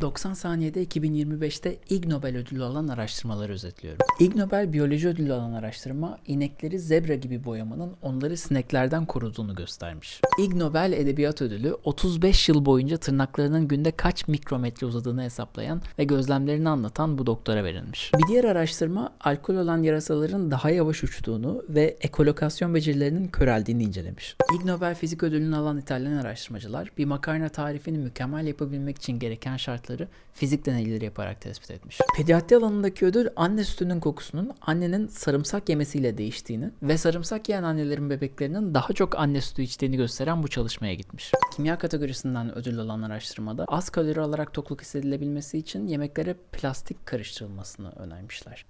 90 saniyede 2025'te Ig Nobel ödülü alan araştırmaları özetliyorum. Ig Nobel biyoloji ödülü alan araştırma inekleri zebra gibi boyamanın onları sineklerden koruduğunu göstermiş. Ig Nobel Edebiyat Ödülü 35 yıl boyunca tırnaklarının günde kaç mikrometre uzadığını hesaplayan ve gözlemlerini anlatan bu doktora verilmiş. Bir diğer araştırma alkol olan yarasaların daha yavaş uçtuğunu ve ekolokasyon becerilerinin köreldiğini incelemiş. Ig Nobel Fizik Ödülünü alan İtalyan araştırmacılar bir makarna tarifini mükemmel yapabilmek için gereken şartları fizik deneyleri yaparak tespit etmiş. Pediatri alanındaki ödül anne sütünün kokusunun annenin sarımsak yemesiyle değiştiğini ve sarımsak yiyen annelerin bebeklerinin daha çok anne sütü içtiğini gösteren bu çalışmaya gitmiş. Kimya kategorisinden ödül alan araştırmada az kalori alarak tokluk hissedilebilmesi için yemeklere plastik karıştırılmasını önermişler.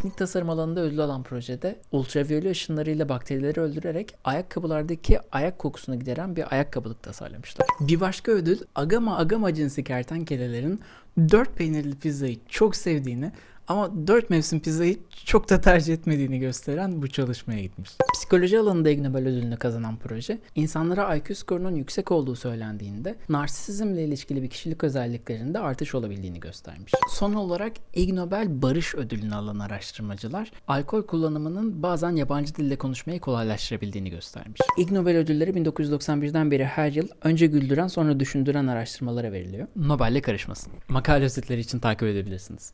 Teknik tasarım alanında ödül alan projede ultraviyole ışınlarıyla bakterileri öldürerek ayakkabılardaki ayak kokusunu gideren bir ayakkabılık tasarlamışlar. Bir başka ödül agama agama cinsi kertenkelelerin 4 peynirli pizzayı çok sevdiğini ama 4 mevsim pizzayı çok da tercih etmediğini gösteren bu çalışmaya gitmiş. Psikoloji alanında Ig Nobel ödülünü kazanan proje, insanlara IQ skorunun yüksek olduğu söylendiğinde narsisizmle ilişkili bir kişilik özelliklerinde artış olabildiğini göstermiş. Son olarak Ig Nobel Barış Ödülünü alan araştırmacılar, alkol kullanımının bazen yabancı dilde konuşmayı kolaylaştırabildiğini göstermiş. Ig Nobel ödülleri 1991'den beri her yıl önce güldüren sonra düşündüren araştırmalara veriliyor. Nobel'le karışmasın. Makale özetleri için takip edebilirsiniz.